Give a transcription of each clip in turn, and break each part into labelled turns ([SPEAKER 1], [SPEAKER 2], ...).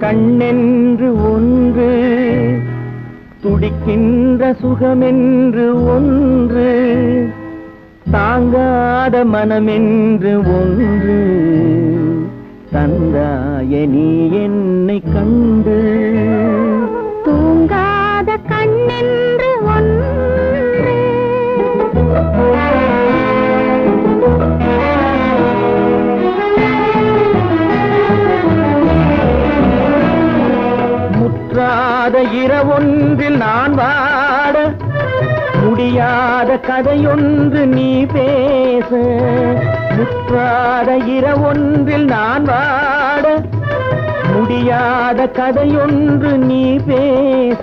[SPEAKER 1] கண்ணென்று ஒன்று துடிக்கின்ற சுகமென்று ஒன்று தாங்காத மனமென்று ஒன்று. தந்தாய நீ என்னை கண்டு
[SPEAKER 2] தூங்காத கண்ணென்று
[SPEAKER 1] முடியாத இரவொன்றில் நான் வாட முடியாத கதையொன்று நீ பேச முற்றாத இரவொன்றில் நான் வாட முடியாத கதையொன்று நீ பேச.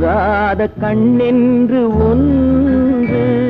[SPEAKER 1] தூங்காத கண்ணென்று ஒன்று.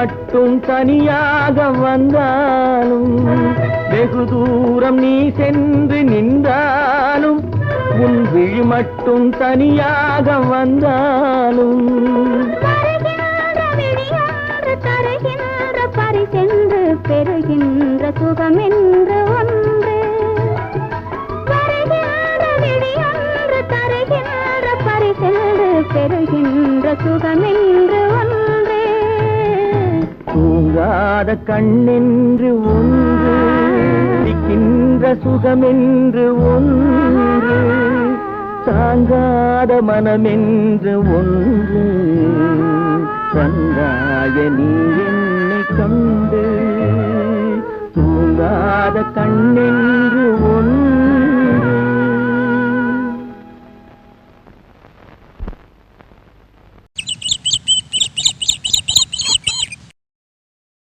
[SPEAKER 1] மட்டும் தனியாக வந்தாலும் வெகு தூரம் நீ சென்று நின்றாலும் உன் விழி மட்டும் தனியாக வந்தாலும்
[SPEAKER 2] பரிசென்று பெறுகின்ற சுகமென்று ஒன்று. தருகின்ற பரிசென்று பெறுகின்ற சுகமென்று
[SPEAKER 1] காணாத கண்ணென்று ஒன்று பிடிக்கின்ற சுகமென்று ஒன்று தாங்காத மனமென்று ஒன்று தந்தாய நீ என்னை கண்டு தூங்காத கண்ணென்று ஒன்று.